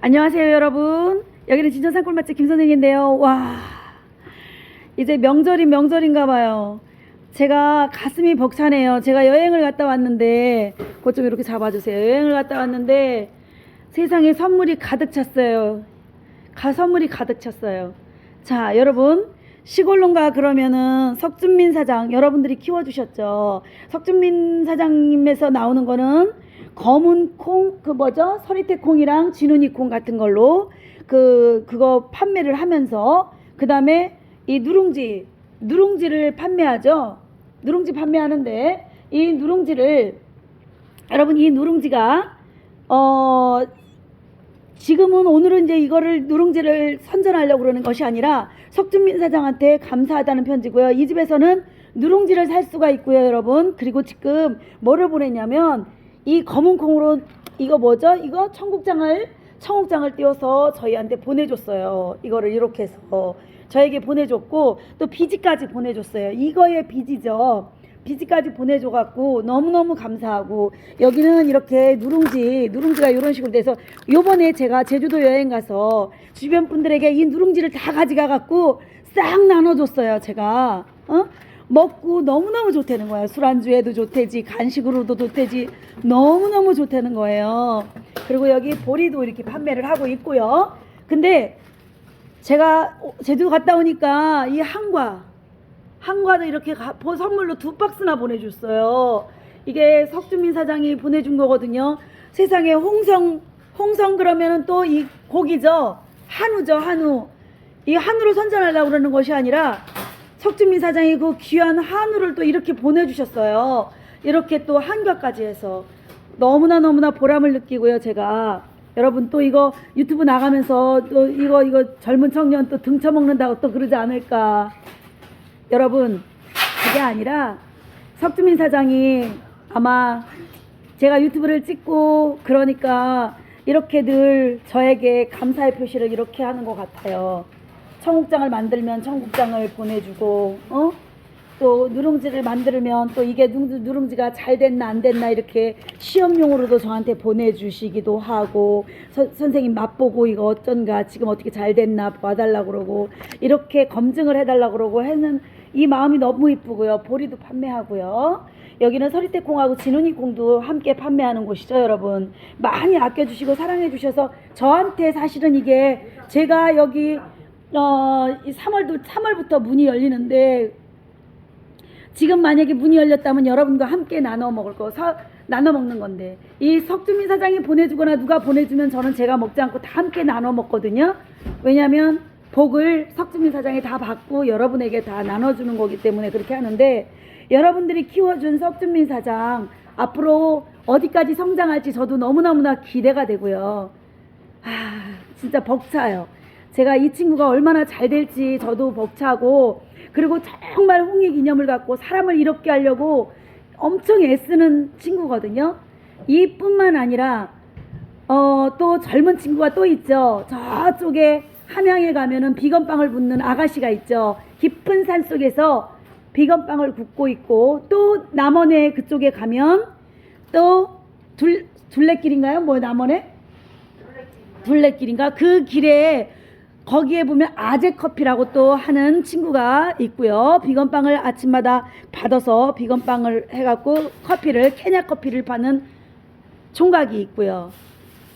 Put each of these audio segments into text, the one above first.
안녕하세요 여러분. 여기는 진천 산골 맛집 김선생인데요. 와 이제 명절이 명절인가 봐요. 제가 가슴이 벅차네요. 제가 여행을 갔다 왔는데 그것 좀 이렇게 잡아주세요. 여행을 갔다 왔는데 세상에 선물이 가득 찼어요. 가 선물이 가득 찼어요. 자 여러분. 시골농가 그러면은 석준민 사장 여러분들이 키워주셨죠? 석준민 사장님에서 나오는 거는 검은 콩 그 뭐죠 서리태 콩이랑 진우니 콩 같은 걸로 그 그거 판매를 하면서 그 다음에 이 누룽지 누룽지를 판매하죠 누룽지 판매하는데 이 누룽지를 여러분 이 누룽지가 어 지금은 오늘은 이제 이거를 누룽지를 선전하려고 그러는 것이 아니라 석준민 사장한테 감사하다는 편지고요. 이 집에서는 누룽지를 살 수가 있고요, 여러분. 그리고 지금 뭐를 보냈냐면 이 검은 콩으로 이거 뭐죠? 이거 청국장을 청국장을 띄워서 저희한테 보내줬어요. 이거를 이렇게 해서 저에게 보내줬고 또 비지까지 보내줬어요. 이거의 비지죠. 비지까지 보내줘갖고 너무너무 감사하고 여기는 이렇게 누룽지 누룽지가 이런 식으로 돼서 요번에 제가 제주도 여행 가서 주변 분들에게 이 누룽지를 다 가져가갖고 싹 나눠줬어요 제가 어? 먹고 너무너무 좋다는 거야 술안주에도 좋대지 간식으로도 좋대지 너무너무 좋다는 거예요 그리고 여기 보리도 이렇게 판매를 하고 있고요 근데 제가 제주도 갔다 오니까 이 한과 한과도 이렇게 선물로 두 박스나 보내줬어요. 이게 석주민 사장이 보내준 거거든요. 세상에 홍성 홍성 그러면은 또 이 고기죠. 한우죠 한우. 이 한우를 선전하려고 그러는 것이 아니라 석주민 사장이 그 귀한 한우를 또 이렇게 보내주셨어요. 이렇게 또 한과까지 해서 너무나 너무나 보람을 느끼고요. 제가 여러분 또 이거 유튜브 나가면서 또 이거 이거 젊은 청년 또 등쳐먹는다고 또 그러지 않을까. 여러분 그게 아니라 석주민 사장이 아마 제가 유튜브를 찍고 그러니까 이렇게 늘 저에게 감사의 표시를 이렇게 하는 것 같아요. 청국장을 만들면 청국장을 보내주고 어? 또 누룽지를 만들면 또 이게 누- 누룽지가 잘 됐나 안 됐나 이렇게 시험용으로도 저한테 보내주시기도 하고 서- 선생님 맛보고 이거 어쩐가 지금 어떻게 잘 됐나 봐달라고 그러고 이렇게 검증을 해달라고 그러고 하는 이 마음이 너무 이쁘고요. 보리도 판매하고요. 여기는 서리태 콩하고 진훈이 콩도 함께 판매하는 곳이죠 여러분. 많이 아껴주시고 사랑해주셔서 저한테 사실은 이게 제가 여기 어, 이 3월도 3월부터 문이 열리는데 지금 만약에 문이 열렸다면 여러분과 함께 나눠 먹을 거, 사, 나눠 먹는 건데 이 석주민 사장이 보내주거나 누가 보내주면 저는 제가 먹지 않고 다 함께 나눠 먹거든요. 왜냐하면 복을 석주민 사장이 다 받고 여러분에게 다 나눠주는 거기 때문에 그렇게 하는데 여러분들이 키워준 석주민 사장 앞으로 어디까지 성장할지 저도 너무너무나 기대가 되고요. 아, 진짜 벅차요. 제가 이 친구가 얼마나 잘 될지 저도 벅차고 그리고 정말 홍익 이념을 갖고 사람을 이롭게 하려고 엄청 애쓰는 친구거든요. 이뿐만 아니라 어, 또 젊은 친구가 또 있죠. 저쪽에 함양에 가면은 비건빵을 붓는 아가씨가 있죠. 깊은 산 속에서 비건빵을 굽고 있고 또 남원에 그쪽에 가면 또 둘, 둘레길인가요? 뭐 남원에? 둘레길인가 그 길에 거기에 보면 아재 커피라고 또 하는 친구가 있고요. 비건빵을 아침마다 받아서 비건빵을 해갖고 커피를 케냐 커피를 파는 총각이 있고요.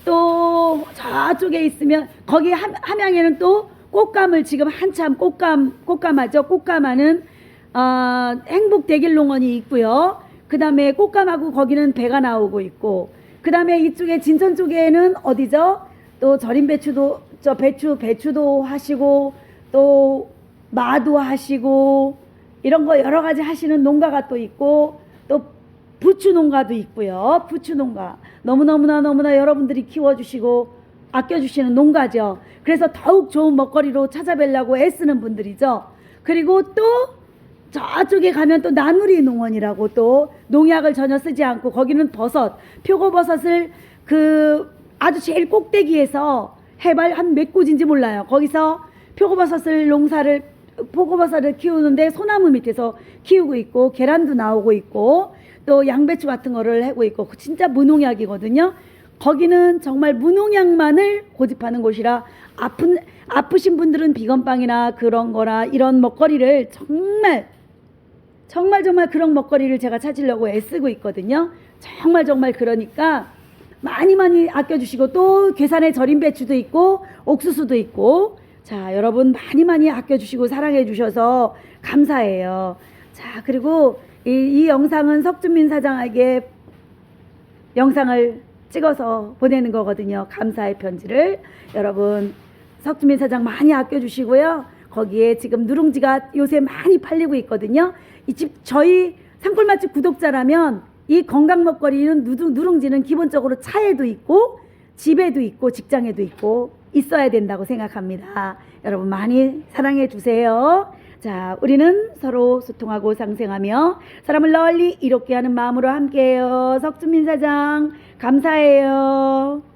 또 저쪽에 있으면 거기 함, 함양에는 또 꽃감을 지금 한참 꽃감 꽃감하죠. 꽃감하는 어, 행복 대길 농원이 있고요. 그 다음에 꽃감하고 거기는 배가 나오고 있고 그 다음에 이쪽에 진천 쪽에는 어디죠? 또 절임 배추도 저 배추 배추도 하시고 또 마도 하시고 이런 거 여러 가지 하시는 농가가 또 있고 또 부추 농가도 있고요. 부추 농가 너무너무나 너무나 여러분들이 키워주시고 아껴주시는 농가죠. 그래서 더욱 좋은 먹거리로 찾아뵈려고 애쓰는 분들이죠. 그리고 또 저쪽에 가면 또 나누리 농원이라고 또 농약을 전혀 쓰지 않고 거기는 버섯, 표고버섯을 그 아주 제일 꼭대기에서 해발 한 몇 곳인지 몰라요. 거기서 표고버섯을 농사를 표고버섯을 키우는데 소나무 밑에서 키우고 있고 계란도 나오고 있고 또 양배추 같은 거를 하고 있고 진짜 무농약이거든요. 거기는 정말 무농약만을 고집하는 곳이라 아픈 아프신 분들은 비건빵이나 그런 거나 이런 먹거리를 정말 정말 정말 그런 먹거리를 제가 찾으려고 애쓰고 있거든요. 정말 정말 그러니까 많이 많이 아껴주시고 또 괴산에 절인 배추도 있고 옥수수도 있고 자 여러분 많이 많이 아껴주시고 사랑해 주셔서 감사해요. 자 그리고 이, 이 영상은 석준민 사장에게 영상을 찍어서 보내는 거거든요. 감사의 편지를 여러분 석주민 사장 많이 아껴주시고요. 거기에 지금 누룽지가 요새 많이 팔리고 있거든요. 이 집 저희 산골 맛집 구독자라면 이 건강 먹거리는 누룽, 누룽 지는 기본적으로 차에도 있고 집에도 있고 직장에도 있고 있어야 된다고 생각합니다. 여러분 많이 사랑해 주세요. 자, 우리는 서로 소통하고 상생하며 사람을 널리 이롭게 하는 마음으로 함께해요. 석준민 사장 감사해요.